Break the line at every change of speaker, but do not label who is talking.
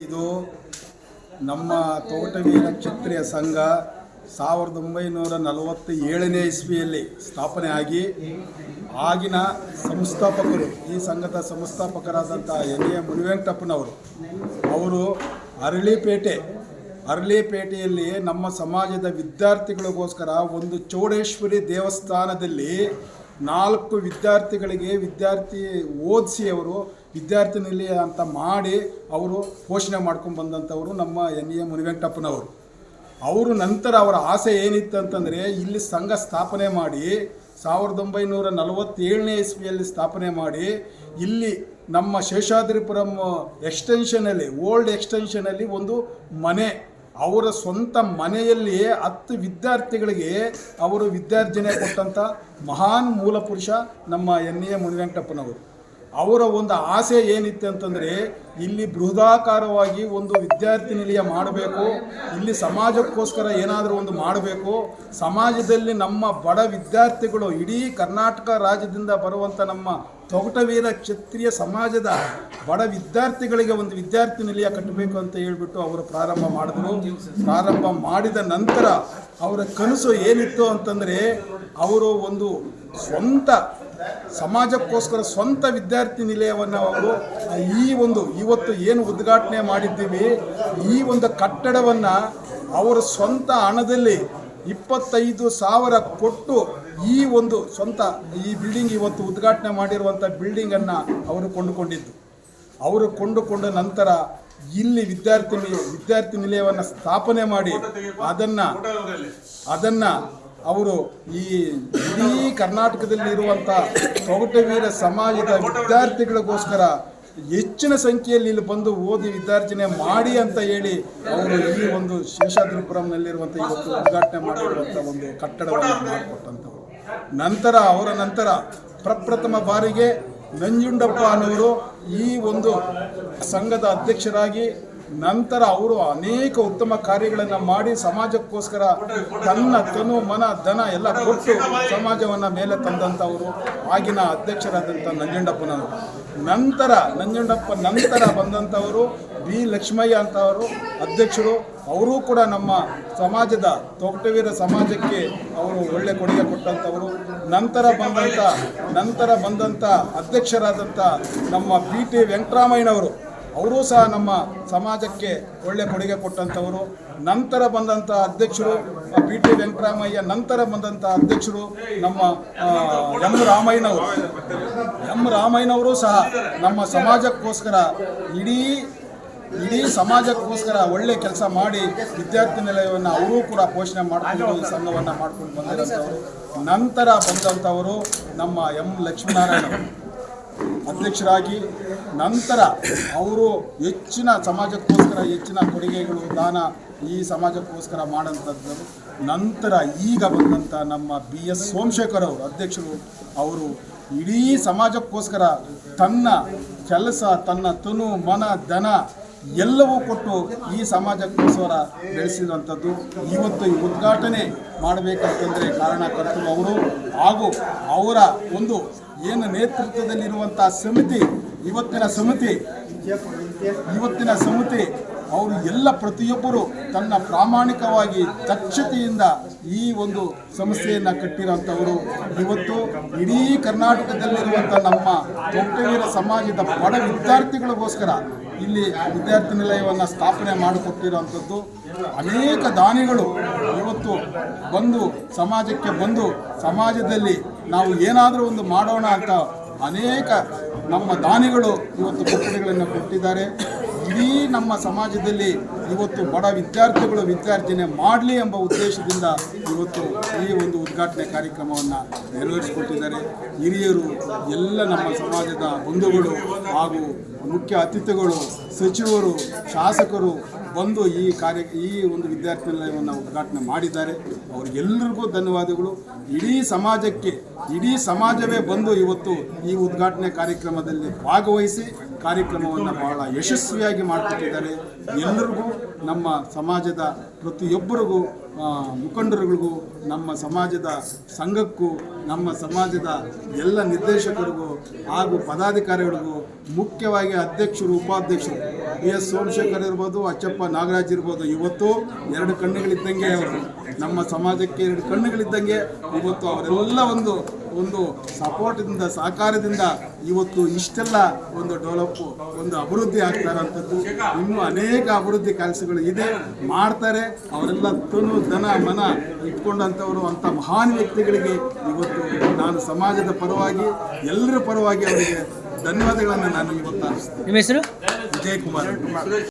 ಇದು ನಮ್ಮ ತೋಟವೀರ ಕ್ಷತ್ರಿಯ ಸಂಘ ಸಾವಿರದ ಒಂಬೈನೂರ ನಲವತ್ತ ಏಳನೇ ಇಸ್ವಿಯಲ್ಲಿ ಸ್ಥಾಪನೆ ಆಗಿ ಆಗಿನ ಸಂಸ್ಥಾಪಕರು, ಈ ಸಂಘದ ಸಂಸ್ಥಾಪಕರಾದಂಥ ಎನ್ ಎ ಮುನಿವೆಂಕಟಪ್ಪನವರು, ಅವರು ಅರಳಿಪೇಟೆ ಅರಳಿಪೇಟೆಯಲ್ಲಿ ನಮ್ಮ ಸಮಾಜದ ವಿದ್ಯಾರ್ಥಿಗಳಿಗೋಸ್ಕರ ಒಂದು ಚೌಡೇಶ್ವರಿ ದೇವಸ್ಥಾನದಲ್ಲಿ ನಾಲ್ಕು ವಿದ್ಯಾರ್ಥಿಗಳಿಗೆ ವಿದ್ಯಾರ್ಥಿ ಓದಿಸಿ ಅವರು ವಿದ್ಯಾರ್ಥಿ ನಿಲಯ ಅಂತ ಮಾಡಿ ಅವರು ಪೋಷಣೆ ಮಾಡ್ಕೊಂಡು ಬಂದಂಥವರು ನಮ್ಮ ಎನ್ ಎ ಮುನಿವೆಂಕಟಪ್ಪನವರು. ಅವರು ನಂತರ ಅವರ ಆಸೆ ಏನಿತ್ತು ಅಂತಂದರೆ ಇಲ್ಲಿ ಸಂಘ ಸ್ಥಾಪನೆ ಮಾಡಿ ಸಾವಿರದ ಒಂಬೈನೂರ ನಲವತ್ತೇಳನೇ ಇಸ್ವಿಯಲ್ಲಿ ಸ್ಥಾಪನೆ ಮಾಡಿ ಇಲ್ಲಿ ನಮ್ಮ ಶೇಷಾದ್ರಿಪುರಂ ಎಕ್ಸ್ಟೆನ್ಷನಲ್ಲಿ, ಓಲ್ಡ್ ಎಕ್ಸ್ಟೆನ್ಷನಲ್ಲಿ ಒಂದು ಮನೆ. ಅವರ ಸ್ವಂತ ಮನೆಯಲ್ಲಿ ಹತ್ತು ವಿದ್ಯಾರ್ಥಿಗಳಿಗೆ ಅವರು ವಿದ್ಯಾರ್ಜನೆ ಕೊಟ್ಟಂಥ ಮಹಾನ್ ಮೂಲಪುರುಷ ನಮ್ಮ ಎನ್ ಎ ಮುನಿವೆಂಕಟಪ್ಪನವರು. ಅವರ ಒಂದು ಆಸೆ ಏನಿತ್ತು ಅಂತಂದರೆ ಇಲ್ಲಿ ಬೃಹದಾಕಾರವಾಗಿ ಒಂದು ವಿದ್ಯಾರ್ಥಿ ನಿಲಯ ಮಾಡಬೇಕು, ಇಲ್ಲಿ ಸಮಾಜಕ್ಕೋಸ್ಕರ ಏನಾದರೂ ಒಂದು ಮಾಡಬೇಕು. ಸಮಾಜದಲ್ಲಿ ನಮ್ಮ ಬಡ ವಿದ್ಯಾರ್ಥಿಗಳು ಇಡೀ ಕರ್ನಾಟಕ ರಾಜ್ಯದಿಂದ ಬರುವಂಥ ನಮ್ಮ ತೊಗಟವೀರ ಕ್ಷತ್ರಿಯ ಸಮಾಜದ ಬಡ ವಿದ್ಯಾರ್ಥಿಗಳಿಗೆ ಒಂದು ವಿದ್ಯಾರ್ಥಿ ನಿಲಯ ಕಟ್ಟಬೇಕು ಅಂತ ಹೇಳಿಬಿಟ್ಟು ಅವರು ಪ್ರಾರಂಭ ಮಾಡಿದ್ರು. ಪ್ರಾರಂಭ ಮಾಡಿದ ನಂತರ ಅವರ ಕನಸು ಏನಿತ್ತು ಅಂತಂದರೆ, ಅವರು ಒಂದು ಸ್ವಂತ ಸಮಾಜಕ್ಕೋಸ್ಕರ ಸ್ವಂತ ವಿದ್ಯಾರ್ಥಿ ನಿಲಯವನ್ನು ಅವರು ಈ ಒಂದು ಇವತ್ತು ಏನು ಉದ್ಘಾಟನೆ ಮಾಡಿದ್ದೀವಿ ಈ ಒಂದು ಕಟ್ಟಡವನ್ನು ಅವರ ಸ್ವಂತ ಹಣದಲ್ಲಿ ಇಪ್ಪತ್ತೈದು ಸಾವಿರ ಕೊಟ್ಟು ಈ ಒಂದು ಸ್ವಂತ ಈ ಬಿಲ್ಡಿಂಗ್ ಇವತ್ತು ಉದ್ಘಾಟನೆ ಮಾಡಿರುವಂಥ ಬಿಲ್ಡಿಂಗನ್ನು ಅವರು ಕೊಂಡುಕೊಂಡಿದ್ದು. ಅವರು ಕೊಂಡುಕೊಂಡ ನಂತರ ಇಲ್ಲಿ ವಿದ್ಯಾರ್ಥಿನಿ ವಿದ್ಯಾರ್ಥಿ ನಿಲಯವನ್ನು ಸ್ಥಾಪನೆ ಮಾಡಿ ಅದನ್ನು ಅದನ್ನು ಅವರು ಈ ಇಡೀ ಕರ್ನಾಟಕದಲ್ಲಿ ಇರುವಂಥ ತೊಗಟವೀರ ಸಮಾಜದ ವಿದ್ಯಾರ್ಥಿಗಳಿಗೋಸ್ಕರ ಹೆಚ್ಚಿನ ಸಂಖ್ಯೆಯಲ್ಲಿ ಇಲ್ಲಿ ಬಂದು ಓದಿ ವಿದ್ಯಾರ್ಜನೆ ಮಾಡಿ ಅಂತ ಹೇಳಿ ಅವರು ಈ ಒಂದು ಶೇಷಾದ್ರಿಪುರಂನಲ್ಲಿರುವಂಥ ಇವತ್ತು ಉದ್ಘಾಟನೆ ಮಾಡಿರುವಂಥ ಒಂದು ಕಟ್ಟಡವನ್ನು ಮಾಡಿಕೊಟ್ಟಂಥವ್ರು. ನಂತರ, ಅವರ ನಂತರ ಪ್ರಪ್ರಥಮ ಬಾರಿಗೆ ನಂಜುಂಡಪ್ಪ ಅನ್ನೋರು ಈ ಒಂದು ಸಂಘದ ಅಧ್ಯಕ್ಷರಾಗಿ ನಂತರ ಅವರು ಅನೇಕ ಉತ್ತಮ ಕಾರ್ಯಗಳನ್ನು ಮಾಡಿ ಸಮಾಜಕ್ಕೋಸ್ಕರ ತನ್ನ ತನು, ಮನ, ಧನ ಎಲ್ಲ ಕೊಟ್ಟು ಸಮಾಜವನ್ನು ಮೇಲೆ ತಂದಂಥವರು, ಆಗಿನ ಅಧ್ಯಕ್ಷರಾದಂಥ ನಂಜುಂಡಪ್ಪನವರು ನಂತರ ನಂಜುಂಡಪ್ಪ ನಂತರ ಬಂದಂಥವರು ಬಿ. ಲಕ್ಷ್ಮಯ್ಯ ಅಂತವರು ಅಧ್ಯಕ್ಷರು. ಅವರೂ ಕೂಡ ನಮ್ಮ ಸಮಾಜದ ತೊಗಟವೀರ ಸಮಾಜಕ್ಕೆ ಅವರು ಒಳ್ಳೆ ಕೊಡುಗೆ ಕೊಟ್ಟಂಥವರು. ನಂತರ ಬಂದಂಥ ನಂತರ ಬಂದಂಥ ಅಧ್ಯಕ್ಷರಾದಂಥ ನಮ್ಮ ಬಿ ಟಿ ವೆಂಕಟರಾಮಯ್ಯನವರು. ಅವರೂ ಸಹ ನಮ್ಮ ಸಮಾಜಕ್ಕೆ ಒಳ್ಳೆ ಕೊಡುಗೆ ಕೊಟ್ಟಂಥವರು. ನಂತರ ಬಂದಂಥ ಅಧ್ಯಕ್ಷರು ಪಿ ಟಿ ವೆಂಕಟರಾಮಯ್ಯ, ನಂತರ ಬಂದಂಥ ಅಧ್ಯಕ್ಷರು ನಮ್ಮ ಎಂ ರಾಮಯ್ಯನವರು. ಎಂ ರಾಮಯ್ಯನವರು ಸಹ ನಮ್ಮ ಸಮಾಜಕ್ಕೋಸ್ಕರ ಇಡೀ ಇಡೀ ಸಮಾಜಕ್ಕೋಸ್ಕರ ಒಳ್ಳೆ ಕೆಲಸ ಮಾಡಿ ವಿದ್ಯಾರ್ಥಿ ನಿಲಯವನ್ನು ಅವರೂ ಕೂಡ ಪೋಷಣೆ ಮಾಡಿಕೊಂಡು ಈ ಸಂಘವನ್ನು ಮಾಡ್ಕೊಂಡು ಬಂದಿರೋಂಥವರು. ನಂತರ ಬಂದಂಥವರು ನಮ್ಮ ಎಂ ಲಕ್ಷ್ಮೀನಾರಾಯಣ. ಅಧ್ಯಕ್ಷರಾಗಿ ನಂತರ ಅವರು ಹೆಚ್ಚಿನ ಸಮಾಜಕ್ಕೋಸ್ಕರ, ಹೆಚ್ಚಿನ ಕೊಡುಗೆಗಳು, ದಾನ ಈ ಸಮಾಜಕ್ಕೋಸ್ಕರ ಮಾಡೋಂಥದ್ದು ನಂತರ ಈಗ ಬಂದಂಥ ನಮ್ಮ ಬಿ ಎಸ್ ಸೋಮಶೇಖರ್ ಅವರು ಅಧ್ಯಕ್ಷರು, ಅವರು ಇಡೀ ಸಮಾಜಕ್ಕೋಸ್ಕರ ತನ್ನ ಕೆಲಸ, ತನ್ನ ತನು, ಮನ, ಧನ ಎಲ್ಲವೂ ಕೊಟ್ಟು ಈ ಸಮಾಜಕ್ಕೋಸ್ಕರ ಬೆಳೆಸಿದಂಥದ್ದು ಇವತ್ತು ಈ ಉದ್ಘಾಟನೆ ಮಾಡಬೇಕಂತಂದರೆ ಕಾರಣಕರ್ತರು ಅವರು ಹಾಗೂ ಅವರ ಒಂದು ಏನು ನೇತೃತ್ವದಲ್ಲಿರುವಂಥ ಸಮಿತಿ ಇವತ್ತಿನ ಸಮಿತಿ ಇವತ್ತಿನ ಸಮಿತಿ ಅವರು ಎಲ್ಲ ಪ್ರತಿಯೊಬ್ಬರು ತನ್ನ ಪ್ರಾಮಾಣಿಕವಾಗಿ ದಕ್ಷತೆಯಿಂದ ಈ ಒಂದು ಸಂಸ್ಥೆಯನ್ನು ಕಟ್ಟಿರೋಂಥವರು ಇವತ್ತು ಇಡೀ ಕರ್ನಾಟಕದಲ್ಲಿರುವಂಥ ನಮ್ಮ ತೊಟ್ಟವೀರ ಸಮಾಜದ ಬಡ ವಿದ್ಯಾರ್ಥಿಗಳಿಗೋಸ್ಕರ ಇಲ್ಲಿ ವಿದ್ಯಾರ್ಥಿ ನಿಲಯವನ್ನು ಸ್ಥಾಪನೆ ಮಾಡಿಕೊಟ್ಟಿರುವಂಥದ್ದು ಅನೇಕ ದಾನಿಗಳು ಇವತ್ತು ಬಂದು ಸಮಾಜಕ್ಕೆ ಬಂದು ಸಮಾಜದಲ್ಲಿ ನಾವು ಏನಾದರೂ ಒಂದು ಮಾಡೋಣ ಅಂತ ಅನೇಕ ನಮ್ಮ ದಾನಿಗಳು ಇವತ್ತು ಕೊಠಡಿಗಳನ್ನು ಕೊಟ್ಟಿದ್ದಾರೆ. ಇಡೀ ನಮ್ಮ ಸಮಾಜದಲ್ಲಿ ಇವತ್ತು ಬಡ ವಿದ್ಯಾರ್ಥಿಗಳು ವಿದ್ಯಾರ್ಜನೆ ಮಾಡಲಿ ಎಂಬ ಉದ್ದೇಶದಿಂದ ಇವತ್ತು ಈ ಒಂದು ಉದ್ಘಾಟನೆ ಕಾರ್ಯಕ್ರಮವನ್ನು ನೆರವೇರಿಸಿಕೊಟ್ಟಿದ್ದಾರೆ. ಹಿರಿಯರು, ಎಲ್ಲ ನಮ್ಮ ಸಮಾಜದ ಬಂಧುಗಳು ಹಾಗೂ ಮುಖ್ಯ ಅತಿಥಿಗಳು, ಸಚಿವರು, ಶಾಸಕರು ಬಂದು ಈ ಕಾರ್ಯ, ಈ ಒಂದು ವಿದ್ಯಾರ್ಥಿ ನಿಲಯವನ್ನು ಉದ್ಘಾಟನೆ ಮಾಡಿದ್ದಾರೆ. ಅವರಿಗೆಲ್ಲರಿಗೂ ಧನ್ಯವಾದಗಳು. ಇಡೀ ಸಮಾಜಕ್ಕೆ, ಇಡೀ ಸಮಾಜವೇ ಬಂದು ಇವತ್ತು ಈ ಉದ್ಘಾಟನೆ ಕಾರ್ಯಕ್ರಮದಲ್ಲಿ ಭಾಗವಹಿಸಿ ಕಾರ್ಯಕ್ರಮವನ್ನು ಬಹಳ ಯಶಸ್ವಿಯಾಗಿ ಮಾಡಿಕೊಟ್ಟಿದ್ದಾರೆ. ಎಲ್ಲರಿಗೂ ನಮ್ಮ ಸಮಾಜದ ಪ್ರತಿಯೊಬ್ಬರಿಗೂ ಮುಖಂಡರುಗಳಿಗೂ, ನಮ್ಮ ಸಮಾಜದ ಸಂಘಕ್ಕೂ, ನಮ್ಮ ಸಮಾಜದ ಎಲ್ಲ ನಿರ್ದೇಶಕರಿಗೂ ಹಾಗೂ ಪದಾಧಿಕಾರಿಗಳಿಗೂ, ಮುಖ್ಯವಾಗಿ ಅಧ್ಯಕ್ಷರು, ಉಪಾಧ್ಯಕ್ಷರು ಬಿ ಎಸ್. ಸೋಮಶೇಖರ್ ಇರ್ಬೋದು, ಅಚ್ಚಪ್ಪ ನಾಗರಾಜ್ ಇರ್ಬೋದು, ಇವತ್ತು ಎರಡು ಕಣ್ಣುಗಳಿದ್ದಂಗೆ ಅವರು, ನಮ್ಮ ಸಮಾಜಕ್ಕೆ ಎರಡು ಕಣ್ಣುಗಳಿದ್ದಂಗೆ ಇವತ್ತು ಅವರೆಲ್ಲ ಒಂದು ಒಂದು ಸಪೋರ್ಟ್ದಿಂದ ಸಹಕಾರದಿಂದ ಇವತ್ತು ಇಷ್ಟೆಲ್ಲ ಒಂದು ಡೆವಲಪ್ ಒಂದು ಅಭಿವೃದ್ಧಿ ಆಗ್ತಾ ಇರೋಂಥದ್ದು ಇನ್ನೂ ಅನೇಕ ಅಭಿವೃದ್ಧಿ ಕೆಲಸಗಳು ಇದೆ. ಮಾಡ್ತಾರೆ. ಅವರೆಲ್ಲ ತನು ಧನ ಮನ ಇಟ್ಕೊಂಡಂಥವರು ಅಂಥ ಮಹಾನ್ ವ್ಯಕ್ತಿಗಳಿಗೆ ಇವತ್ತು ನಾನು ಸಮಾಜದ ಪರವಾಗಿ ಎಲ್ಲರ ಪರವಾಗಿ ಅವರಿಗೆ ಧನ್ಯವಾದಗಳನ್ನು ನಾನು ಇವತ್ತು
ನಿಮ್ಮ ಹೆಸರು?
ವಿಜಯ್ ಕುಮಾರ್